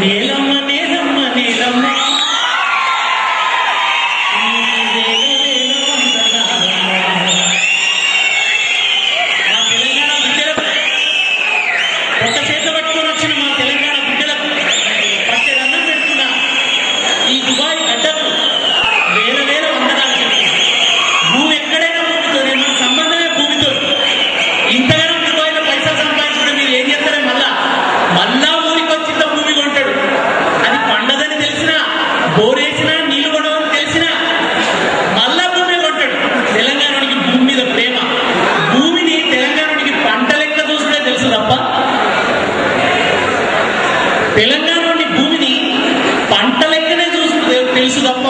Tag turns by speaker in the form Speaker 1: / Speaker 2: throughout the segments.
Speaker 1: Ni Praise the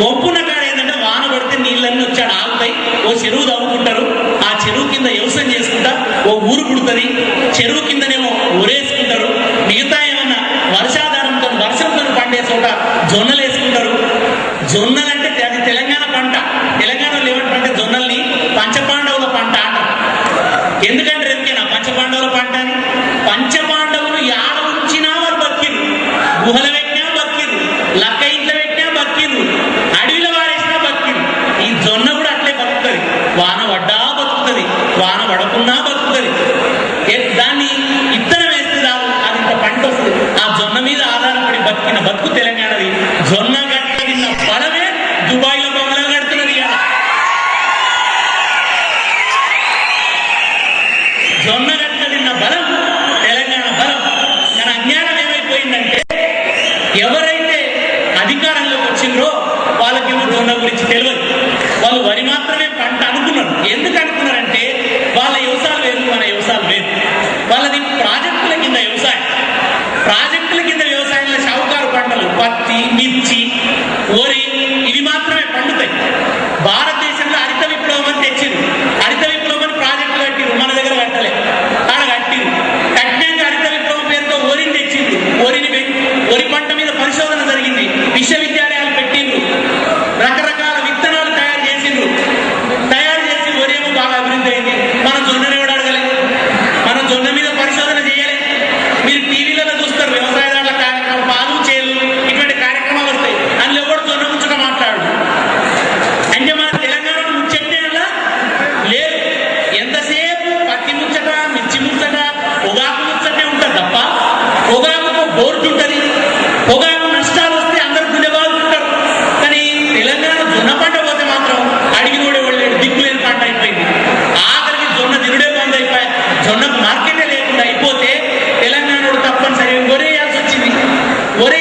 Speaker 1: వంపున కాడ ఏంటంటే వాన పడితే నీళ్ళన్నీ వచ్చాడు ఆగుతాయి. ఓ చెరువు తవ్వుకుంటారు ఆ చెరువు కింద వ్యవసాయం చేసుకుంటా ఓ ఊరు పుడుతుంది. చెరువు కిందనేమో ఊరేసుకుంటారు. మిగతా ఏమన్నా వర్షాధారంతో వర్షంతో పండే చోట జొన్నలు వేసుకుంటారు జొన్నలు లేకుండా అయిపోయాయి జొన్నకు మార్కెటే లేకుండా అయిపోతే తెలంగాణలో తప్పనిసరి ఒరేయాల్సి వచ్చింది ఒరే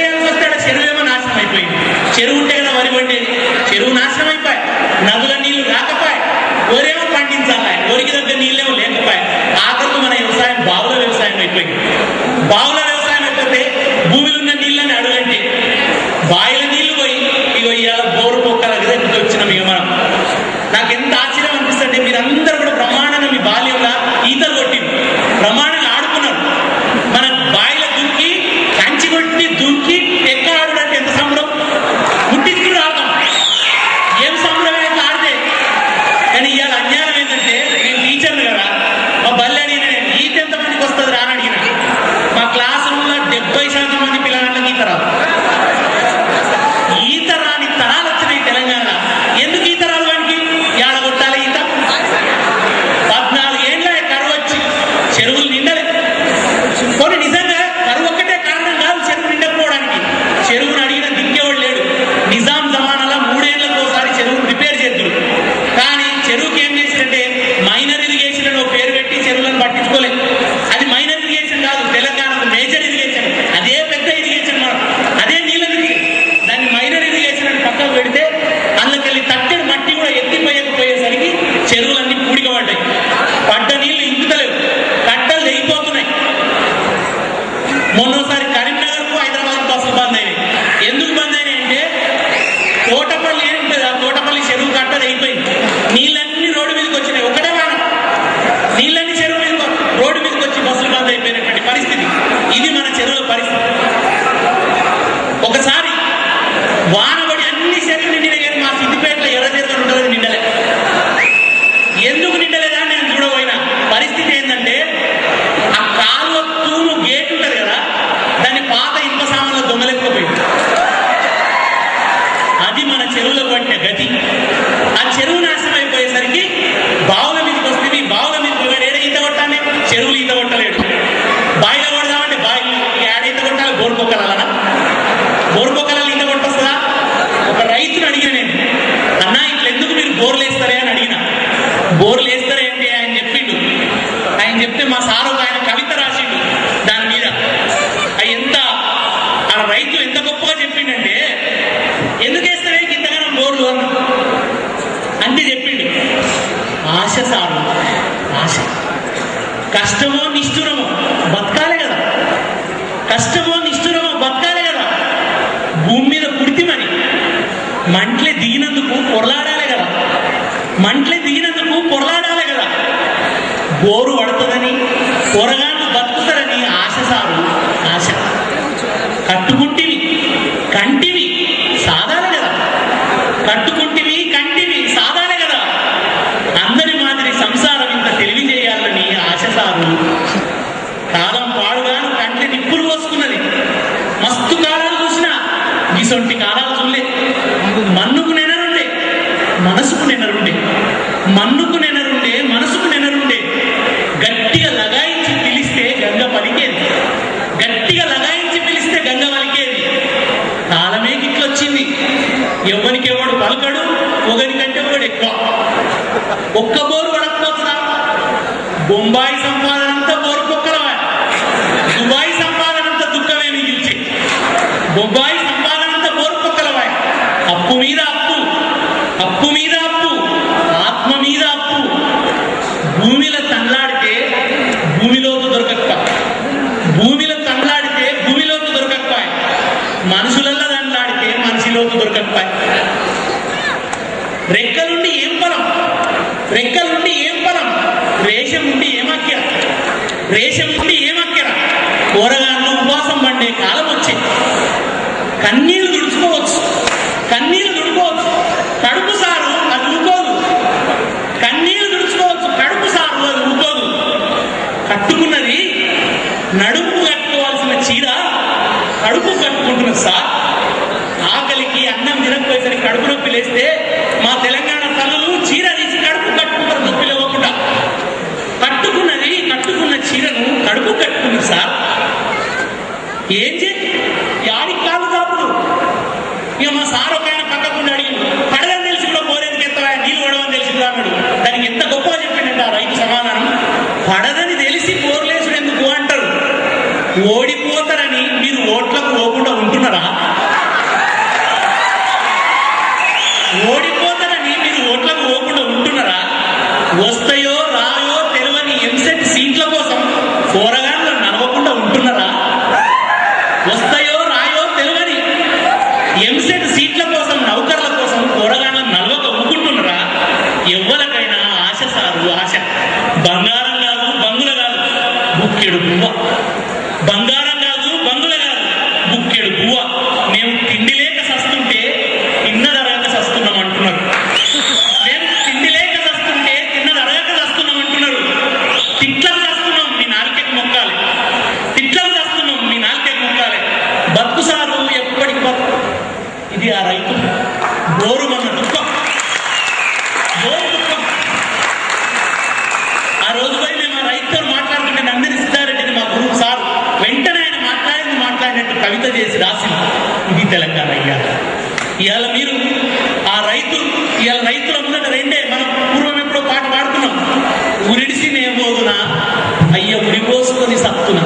Speaker 1: కష్టమో నిష్ఠురమో బతకాలి కదా. కష్టమో నిష్ఠురమో బతకాలి కదా. భూమి మీద పుడితి మరి. మంట్లే దిగినందుకు పొరలాడాలి కదా. మంట్లే దిగినందుకు పొరలాడాలి కదా. బోరు పడుతుందని పొరగాళ్ళు బతుకుతారని ఆశ సారు ఆశ. కట్టుకుంటివి కంటివి సాధారణ కదా. కట్టుకుంటివి కంటివి. ఒక్క బోరు పడకపోతుందా? బొంబాయి సంపాదన అంతా బోరు పొక్కలవా దుబాయ్ సంపాదన అంతా దుఃఖమే మిగిల్చి బొంబాయి రేషం కూలి ఏమక్కర కూరగాయలు ఉపవాసం పండే కాలం వచ్చింది. కన్నీళ్ళు ఏం చేసి యాడికి కాదు కాపుడు ఇక మా సార్ ఒక ఆయన పక్కకుండా అడిగింది పడదని తెలిసి కూడా పోరేందుకు ఎత్తవా నీళ్ళు పడవని తెలిసి అన్నాడు. దానికి ఎంత గొప్ప చెప్పిండంటే ఆ రైతు సమాధానం. పడదని తెలిసి పోర్లేసుడు ఎందుకు అంటారు? ఓడిపోతారని మీరు ఓట్లకు పోకుండా ఉంటున్నారా? ఓడి Rasulullah Bandara ఇవాళ మీరు ఆ రైతు ఇవాళ రైతులు అమ్ముతున్న రెండే మనం పూర్వం ఎప్పుడో పాట పాడుతున్నాం ఉరిడిసి నేబోదునా అయ్య ఉరిపోసుకొని సత్తున.